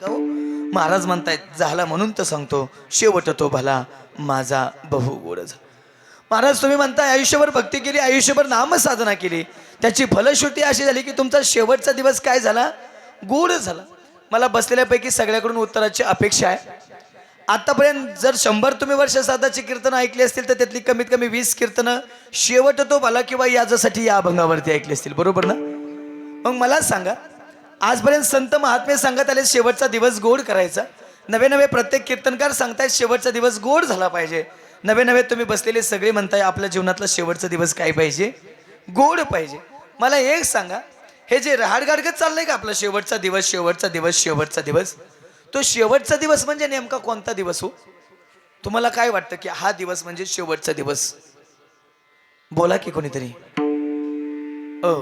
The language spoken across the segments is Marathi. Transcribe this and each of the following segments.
का हो. महाराज म्हणतायत झाला म्हणून तर सांगतो शेवट तो भला माझा बहु गोड झाला. महाराज तुम्ही म्हणताय आयुष्यभर भक्ती केली आयुष्यभर नामसाधना केली. त्याची फलश्रुती अशी झाली की तुमचा शेवटचा दिवस काय झाला? गोड झाला. मला बसलेल्यापैकी सगळ्याकडून उत्तराची अपेक्षा आहे. आतापर्यंत जर शंभर तुम्ही वर्ष साधाची कीर्तनं ऐकली असतील तर त्यातली कमीत कमी वीस कीर्तनं शेवट तो भला किंवा याजासाठी या अभंगावरती ऐकली असतील. बरोबर ना? मग मला सांगा आजपर्यंत संत महात्मे सांगत आले शेवटचा दिवस गोड करायचा. नवे नवे प्रत्येक कीर्तनकार सांगतायत शेवटचा दिवस गोड झाला पाहिजे. नवे नवे तुम्ही बसलेले सगळे म्हणताय आपल्या जीवनातला शेवटचा दिवस काय पाहिजे? गोड पाहिजे. मला एक सांगा हे जे रहाडगाडगत चाललंय का आपला शेवटचा दिवस शेवटचा दिवस शेवटचा दिवस? तो शेवटचा दिवस म्हणजे नेमका कोणता दिवस हो? तुम्हाला काय वाटतं की हा दिवस म्हणजे शेवटचा दिवस? बोला की कोणीतरी. ओ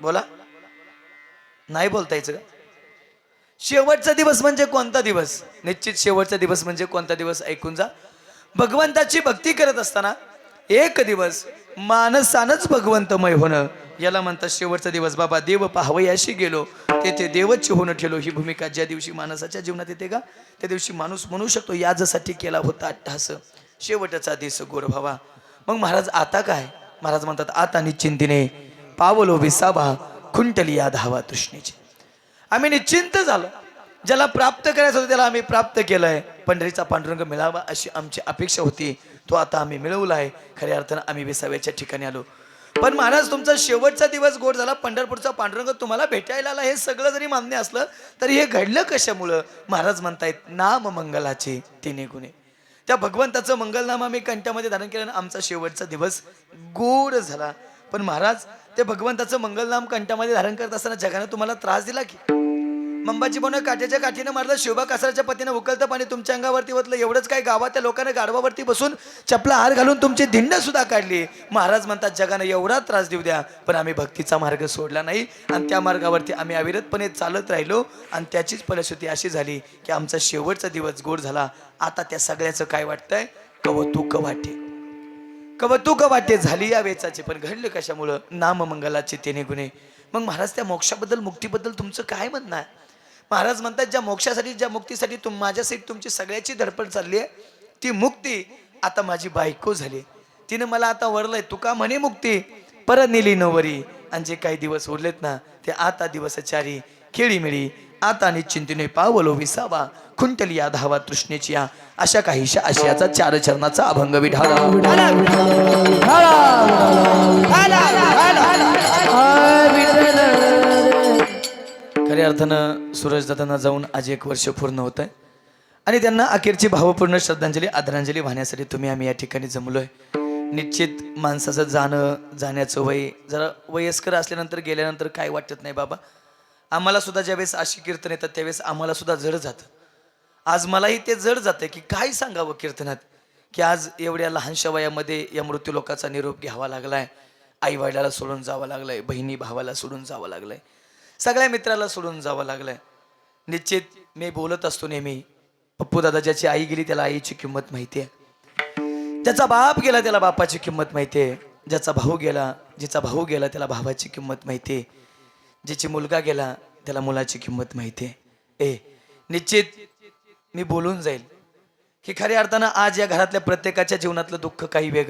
बोला. नाही बोलता यायचं का? शेवटचा दिवस म्हणजे कोणता दिवस? निश्चित शेवटचा दिवस म्हणजे कोणता दिवस? ऐकून जा. भगवंताची भक्ती करत असताना एक दिवस माणसानच भगवंतमय होणं. याला म्हणतात शेवटचा दिवस. बाबा देव पाहावयाशी गेलो. तेथे देवच होणं ठेलो. ही भूमिका ज्या दिवशी माणसाच्या जीवनात येते का? त्या दिवशी माणूस म्हणू शकतो याजसाठी केला होता अट्टहास. शेवटचा दिस गोर भावा मग महाराज आता काय? महाराज म्हणतात आता निश्चिंतीने पावलो विसावा. खुंटली या धावा तृष्णेची. आम्ही निश्चिंत झालो. ज्याला प्राप्त करायचं होतं त्याला आम्ही प्राप्त केलंय. पंढरीचा पांडुरंग मिळावा अशी आमची अपेक्षा होती. तो आता आम्ही मिळवला आहे खऱ्या अर्थानं आम्ही विसाव्याच्या ठिकाणी आलो. पण महाराज तुमचा शेवटचा दिवस गोड झाला. पंढरपूरचा पांडुरंग तुम्हाला भेटायला आला. हे सगळं जरी मान्य असलं तरी हे घडलं कशामुळं? महाराज म्हणतायत नाम मंगलाचे तिने गुणे. त्या भगवंताचं मंगलनाम आम्ही कंठामध्ये धारण केलं आणि आमचा शेवटचा दिवस गोड झाला. पण महाराज ते भगवंताचं मंगलनाम कंठामध्ये धारण करत असताना जगाने तुम्हाला त्रास दिला की? मंबाची बनव काठ्याच्या काठीनं मारलं शोभा कासराच्या पतीनं उकलतं पाणी तुमच्या अंगावरती ओतलं एवढंच काय गावातल्या लोकांना गाढवावरती बसून चपला हार घालून तुमची धिंड सुद्धा काढली. महाराज म्हणतात जगानं एवढा त्रास देऊ द्या पण आम्ही भक्तीचा मार्ग सोडला नाही आणि त्या मार्गावरती आम्ही अविरतपणे चालत राहिलो आणि त्याचीच फलश्रुती अशी झाली की आमचा शेवटचा दिवस गोड झाला. आता त्या सगळ्याचं काय वाटतंय? कवतुक वाटे. कवतुक वाटे झाली या वेचाचे. पण घडले कशामुळं? नाम मंगलाचे तेने गुन्हे मग महाराज त्या मोक्षाबद्दल मुक्तीबद्दल तुमचं काय म्हणणं आहे? महाराज म्हणतात ज्या मोक्षासाठी ज्या मुक्तीसाठी तुम माझ्यासाठी तुमची सगळ्याची धडपड चालली आहे ती मुक्ती आता माझी बायको झाली तिनं मला आता वरलंय तुका म्हणे मुक्ती? परत नेली नवरी. आणि जे काही दिवस उरलेत ना ते आता दिवसाचारी खेळीमिळी आता निश्चिंतीने पावलो विसावा. खुंटली या धावा तृष्णेची या. अशा काहीशा आशयाचा चार चरणाचा अभंग विढाला. खऱ्या अर्थानं सूरज दादांना जाऊन आज एक वर्ष पूर्ण होत आहे आणि त्यांना अखेरची भावपूर्ण श्रद्धांजली आदरांजली वाहण्यासाठी तुम्ही आम्ही या ठिकाणी जमलोय. निश्चित माणसाचं जाणं जाण्याचं वय जरा वयस्कर असल्यानंतर गेल्यानंतर काय वाटत नाही बाबा? आम्हाला सुद्धा ज्यावेळेस अशी कीर्तन येतात त्यावेळेस आम्हाला सुद्धा जड जातं. आज मलाही ते जड जातं की काय सांगावं कीर्तनात? की आज एवढ्या लहानशा वयामध्ये या मृत्यू लोकाचा निरोप घ्यावा लागलाय आई वडिलाला सोडून जावं लागलंय बहिणी भावाला सोडून जावं लागलंय सगळ्या मित्राला सोडून जावं लागलंय. निश्चित मी बोलत असतो नेहमी पप्पू दादा ज्याची आई गेली त्याला आईची किंमत माहिती आहे ज्याचा बाप गेला त्याला बापाची किंमत माहिती आहे ज्याचा भाऊ गेला जिचा भाऊ गेला त्याला भावाची किंमत माहिती आहे ज्याची मुलगा गेला त्याला मुलाची किंमत माहिती आहे. ए निश्चित मी बोलून जाईल की खऱ्या अर्थानं आज या घरातल्या प्रत्येकाच्या जीवनातलं दुःख काही वेगळं